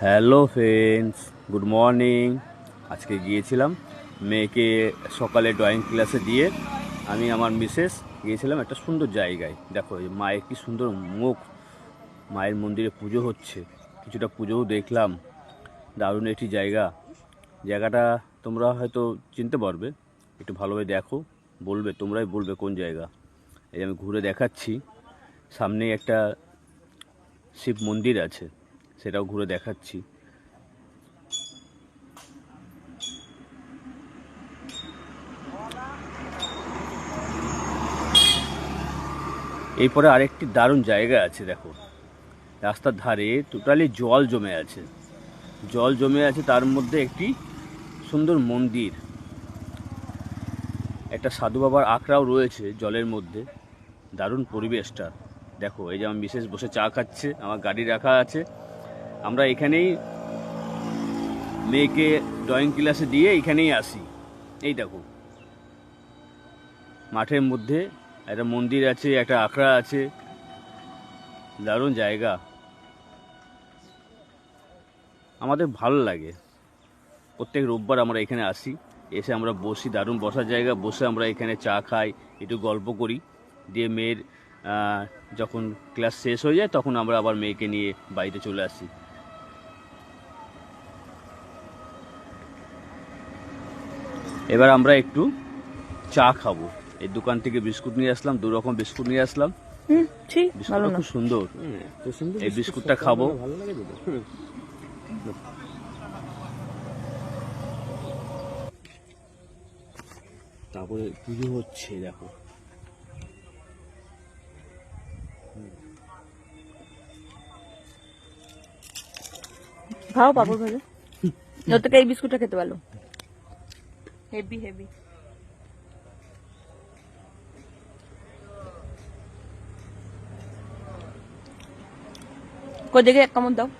Hello friends good morning আজকে গিয়েছিলাম মেয়েকে সকালে ড্রয়িং ক্লাসে দিয়ে আমি আমার মিসেস গিয়েছিলাম একটা সুন্দর জায়গায়। দেখো মায়ের কি সুন্দর মুখ। মায়ের মন্দিরে পুজো হচ্ছে। কিছুটা পুজোও দেখলাম। দারুণ একটি জায়গা। জায়গাটা তোমরা হয়তো চিনতে পারবে। একটু ভালোভাবে দেখো। বলবে, তোমরাই বলবে কোন জায়গা। এই আমি ঘুরে দেখাচ্ছি। সামনে একটা শিব মন্দির আছে। সেটাও ঘুরে দেখাচ্ছি। এরপরে আরেকটি দারুণ জায়গা আছে, দেখো। রাস্তার ধারে টোটালি জল জমে আছে। জল জমে আছে, তার মধ্যে একটি সুন্দর মন্দির। একটা সাধু বাবার আখড়াও রয়েছে জলের মধ্যে। দারুণ পরিবেশটা। দেখো, এই যে আমার বিশেষ বসে চা খাচ্ছে, আমার গাড়ি রাখা আছে। আমরা এখানেই মেয়েকে ড্রয়িং ক্লাসে দিয়ে এখানেই আসি। এই দেখো। মাঠের মধ্যে একটা মন্দির আছে, একটা আখড়া আছে। দারুণ জায়গা। আমাদের ভালো লাগে। প্রত্যেক রোববার আমরা এখানে আসি। এসে আমরা বসি, দারুণ বসার জায়গা। বসে আমরা এখানে চা খাই, একটু গল্প করি। দিয়ে মেয়ের যখন ক্লাস শেষ হয়ে যায়, তখন আমরা আবার মেয়েকে নিয়ে বাড়িতে চলে আসি। এবার আমরা একটু চা খাব। এই দোকান থেকে বিস্কুট নিয়ে আসলাম দু রকম বিস্কুট নিয়ে আসলাম। হুম ঠিক ভালো বিস্কুটটা খুব সুন্দর। এই বিস্কুটটা খাব। ভালো লাগে তো। তারপরে পুজো হচ্ছে দেখো। খাও পাপড় ভাজা। ওর এই বিস্কুটটা খেতে ভালো हेवी हेवी को जगह कम दाव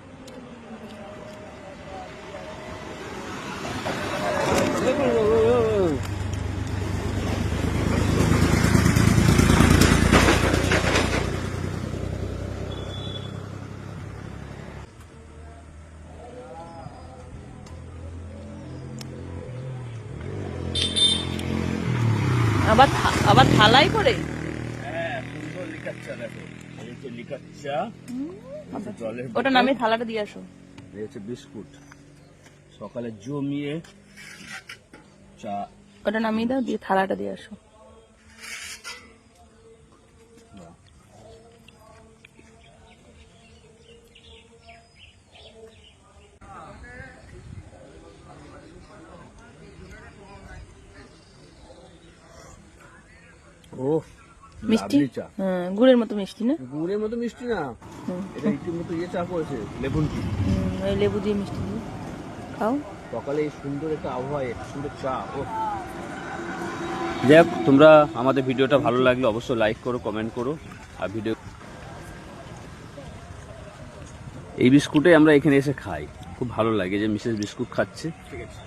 আবার আবার থালাই করে? হ্যাঁ জলের ওটা নামে থালাটা দিয়ে আসো। হচ্ছে বিস্কুট। সকালে জমিয়ে চা ওটা নামিয়ে দাও দিয়ে থালাটা দিয়ে আসো। ও মিষ্টি? হ্যাঁ গুড়ের মতো মিষ্টি না? গুড়ের মতো মিষ্টি না। এটা একটু মতো ইয়ে চা করেছে লেবুন টি। লেবু দিয়ে মিষ্টি দিয়ে। খাও। সকালে এই সুন্দর একটা আবহাওয়া সুন্দর চা ও যাই তোমরা আমাদের ভিডিওটা ভালো লাগলে অবশ্যই লাইক করো কমেন্ট করো আর ভিডিও এই বিস্কুটে আমরা এখানে এসে খাই। খুব ভালো লাগে যে মিসেস বিস্কুট খাচ্ছে। ঠিক আছে।